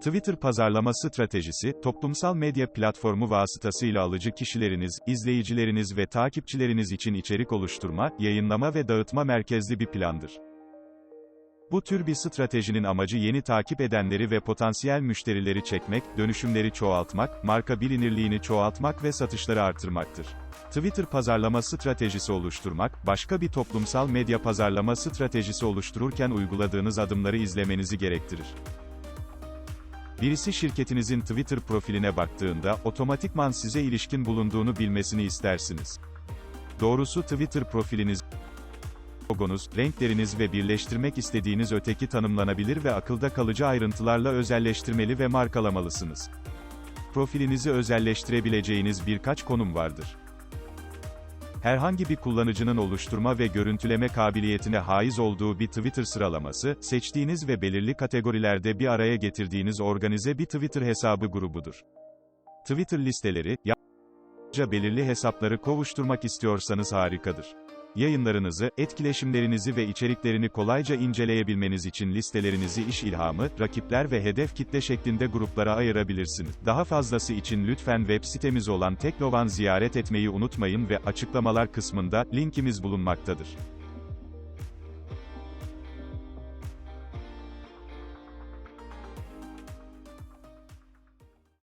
Twitter pazarlama stratejisi, toplumsal medya platformu vasıtasıyla alıcı kişileriniz, izleyicileriniz ve takipçileriniz için içerik oluşturma, yayınlama ve dağıtma merkezli bir plandır. Bu tür bir stratejinin amacı yeni takip edenleri ve potansiyel müşterileri çekmek, dönüşümleri çoğaltmak, marka bilinirliğini çoğaltmak ve satışları artırmaktır. Twitter pazarlama stratejisi oluşturmak, başka bir toplumsal medya pazarlama stratejisi oluştururken uyguladığınız adımları izlemenizi gerektirir. Birisi şirketinizin Twitter profiline baktığında, otomatikman size ilişkin bulunduğunu bilmesini istersiniz. Doğrusu Twitter profiliniz, logonuz, renkleriniz ve birleştirmek istediğiniz öteki tanımlanabilir ve akılda kalıcı ayrıntılarla özelleştirmeli ve markalamalısınız. Profilinizi özelleştirebileceğiniz birkaç konum vardır. Herhangi bir kullanıcının oluşturma ve görüntüleme kabiliyetine haiz olduğu bir Twitter sıralaması, seçtiğiniz ve belirli kategorilerde bir araya getirdiğiniz organize bir Twitter hesabı grubudur. Twitter listeleri, yalnızca belirli hesapları kovuşturmak istiyorsanız harikadır. Yayınlarınızı, etkileşimlerinizi ve içeriklerini kolayca inceleyebilmeniz için listelerinizi iş ilhamı, rakipler ve hedef kitle şeklinde gruplara ayırabilirsiniz. Daha fazlası için lütfen web sitemiz olan Teknovan ziyaret etmeyi unutmayın ve açıklamalar kısmında linkimiz bulunmaktadır.